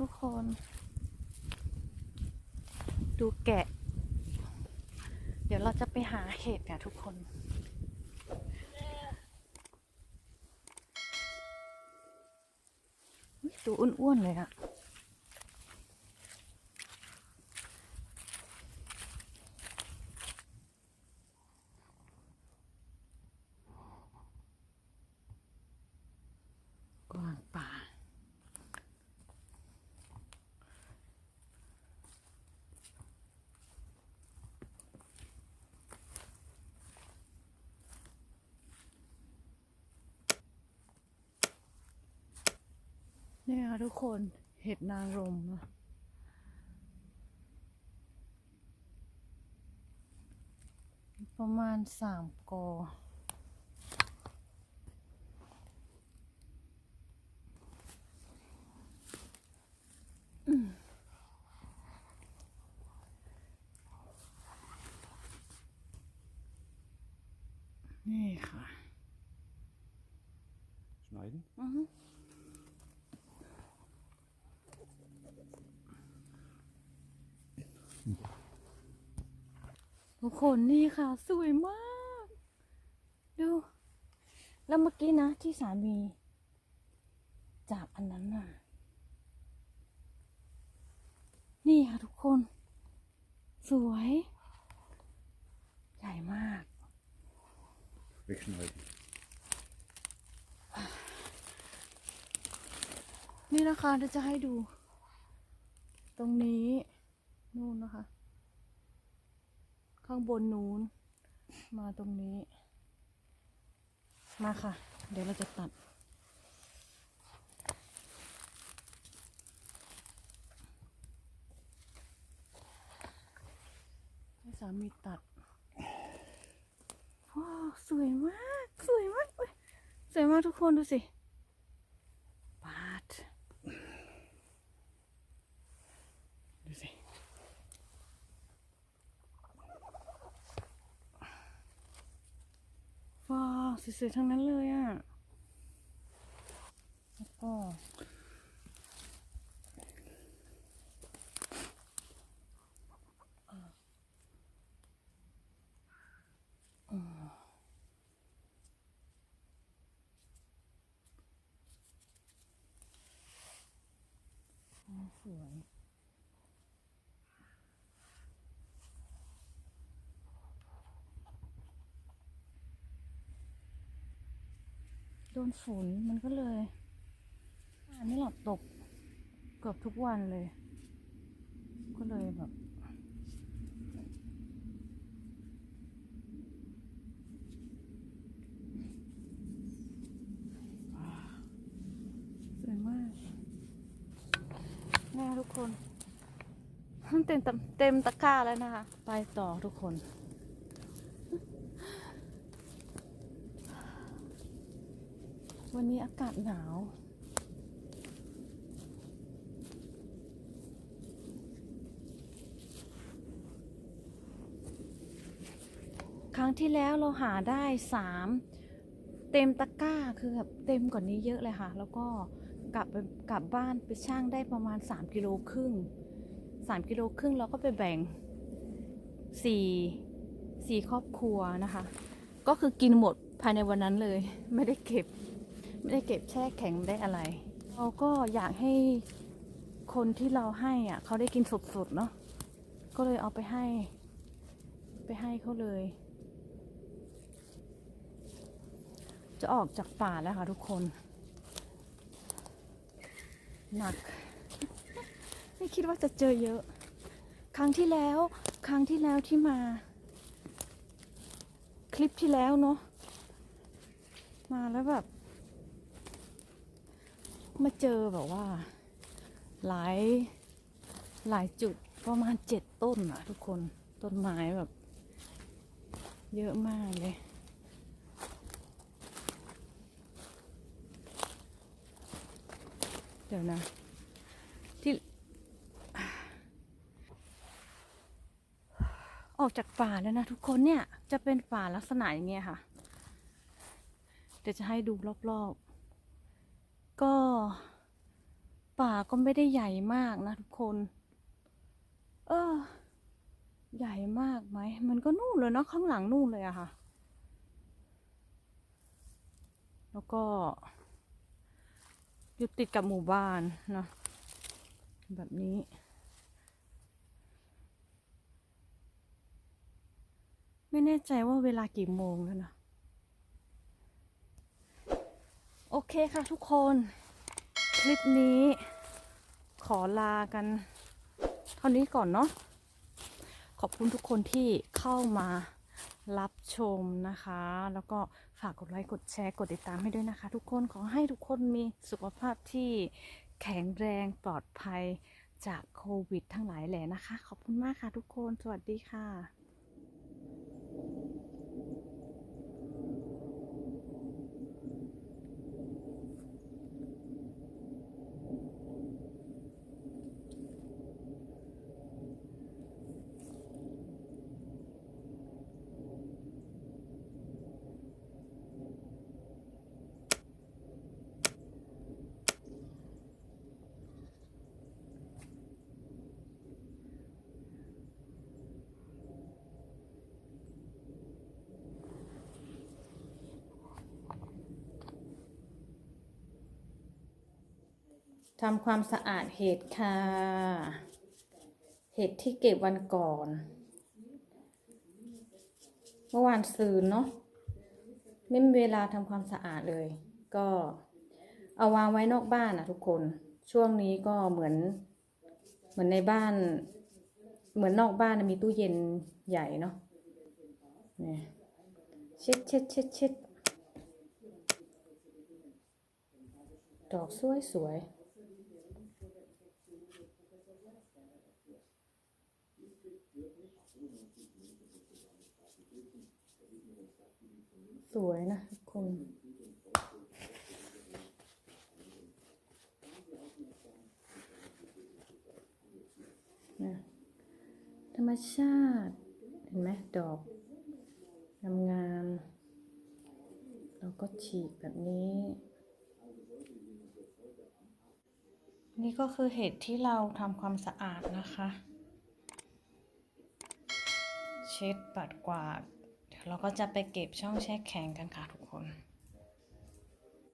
ทุกคน ดูแกะ เดี๋ยวเราจะไปหาเห็ดกันทุกคน ตัวอ้วนๆเลยอะ เนี่ยค่ะทุกคนเห็ดนางรมนะประมาณสามกออืมนี่ค่ะ Schneiden. อื ทุกคนนี่ค่ะ สวยมาก ดู แล้วเมื่อกี้นะ ที่สามีจากอันนั้นน่ะ นี่ค่ะทุกคน สวย ใหญ่มาก Wegschneiden. นี่นะคะเดี๋ยวจะให้ดู ตรงนี้ นู่นนะคะ ข้างบนนู้น มาตรงนี้ มาค่ะ เดี๋ยวเราจะตัด ให้สามีตัดว้าวสวยมาก สวยมาก สวยมากทุกคนดูสิ ปาดดูสิ ว้าว สวยๆทั้งนั้นเลยอะแล้วก็อืมอืมสวย โดนฝนมันก็เลยอันนี้หลับตกเกือบทุกวันเลย ก็เลยแบบสวยมากแน่ทุกคน เต็มตะเต็มตะกร้าแล้วนะคะ ไปต่อทุกคน วันนี้อากาศหนาว ครั้งที่แล้วเราหาได้สามเต็มตะกร้าคือแบบเต็มกว่านี้เยอะเลยค่ะ แล้วก็กลับไปกลับบ้านไปช่างได้ประมาณ 3กิโลครึ่ง3กิโลครึ่งเราก็ไปแบ่ง4 4ครอบครัวนะคะ ก็คือกินหมดภายในวันนั้นเลย ไม่ได้เก็บ ไม่ได้เก็บแช่แข็งไม่ได้อะไร เราก็อยากให้คนที่เราให้อะเขาได้กินสดๆเนาะก็เลยเอาไปให้ ไปให้เขาเลย จะออกจากป่าแล้วค่ะทุกคน หนัก ไม่คิดว่าจะเจอเยอะ ครั้งที่แล้ว ครั้งที่แล้วที่มา คลิปที่แล้วเนาะมาแล้วแบบ มาเจอแบบว่า หลายหลายจุดประมาณเจ็ดต้นอะทุกคนต้นไม้แบบ เยอะมากเลย เดี๋ยวนะ ที่ ออกจากป่าแล้วนะทุกคนเนี่ย จะเป็นป่าลักษณะอย่างเงี้ยค่ะ เดี๋ยวจะให้ดูรอบๆ ก็ ป่าก็ไม่ได้ใหญ่มากนะทุกคน เออ ใหญ่มากไหม มันก็นู่นเลยเนาะข้างหลังนู่นเลยอะค่ะ แล้วก็ อยู่ติดกับหมู่บ้านเนาะแบบนี้ไม่แน่ใจว่าเวลากี่โมงแล้วนะ โอ เคค่ะทุกคน คลิปนี้ขอลากัน เท่านี้ก่อนเนาะขอบคุณทุกคนที่เข้ามารับชมนะคะ แล้วก็ฝากกดไลค์กดแชร์กดติดตามให้ด้วยนะคะ ทุกคนขอให้ทุกคนมีสุขภาพที่แข็งแรงปลอดภัยจากโควิดทั้งหลายแหล่นะคะ ขอบคุณมากค่ะทุกคน สวัสดีค่ะ ทำความสะอาดเห็ดค่ะ เห็ดที่เก็บวันก่อน เมื่อวานซืนเนาะไม่มีเวลาทำความสะอาดเลย ก็เอาวางไว้นอกบ้านอะทุกคนช่วงนี้ก็เหมือน เหมือนในบ้าน เหมือนนอกบ้านมีตู้เย็นใหญ่เนาะเนี่ยเช็ดเช็ดเช็ดเช็ดดอกสวยสวย สวยนะทุกคนนะธรรมชาติ เห็นไหมดอกงามๆเราก็ฉีกแบบนี้ นี่ก็คือเห็ดที่เราทำความสะอาดนะคะ เช็ดปัดกวาด เราก็จะไปเก็บช่องแช่แข็งกันค่ะทุกคน